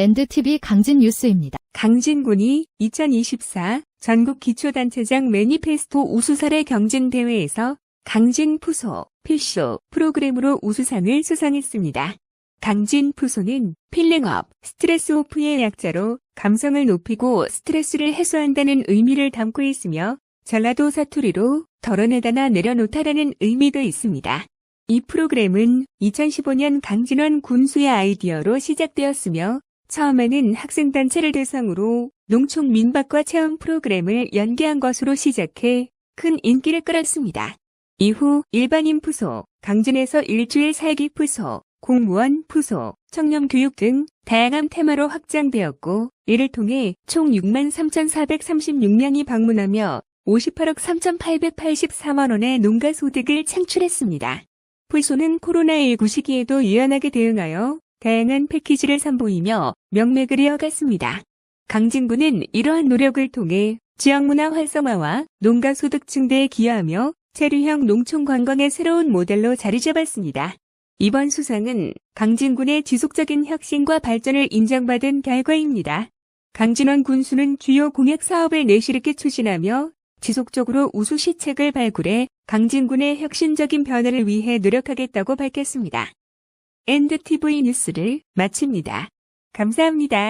엔드TV 강진 뉴스입니다. 강진군이 2024 전국 기초단체장 매니페스토 우수사례 경진대회에서 강진 푸소, 필쇼 프로그램으로 우수상을 수상했습니다. 강진 푸소는 필링업, 스트레스 오프의 약자로 감성을 높이고 스트레스를 해소한다는 의미를 담고 있으며 전라도 사투리로 덜어내다나 내려놓다라는 의미도 있습니다. 이 프로그램은 2015년 강진원 군수의 아이디어로 시작되었으며 처음에는 학생단체를 대상으로 농촌 민박과 체험 프로그램을 연계한 것으로 시작해 큰 인기를 끌었습니다. 이후 일반인 푸소, 강진에서 일주일 살기 푸소, 공무원 푸소, 청년 교육 등 다양한 테마로 확장되었고 이를 통해 총 6만 3,436명이 방문하며 58억 3,884만 원의 농가 소득을 창출했습니다. 푸소는 코로나19 시기에도 유연하게 대응하여 다양한 패키지를 선보이며 명맥을 이어갔습니다. 강진구는 이러한 노력을 통해 지역문화 활성화와 농가 소득 증대에 기여하며 체류형 농촌 관광의 새로운 모델로 자리 잡았습니다. 이번 수상은 강진군의 지속적인 혁신과 발전을 인정받은 결과입니다. 강진원 군수는 주요 공약 사업을 내실있게 추진하며 지속적으로 우수 시책을 발굴해 강진군의 혁신적인 변화를 위해 노력하겠다고 밝혔습니다. 엔드TV 뉴스를 마칩니다. 감사합니다.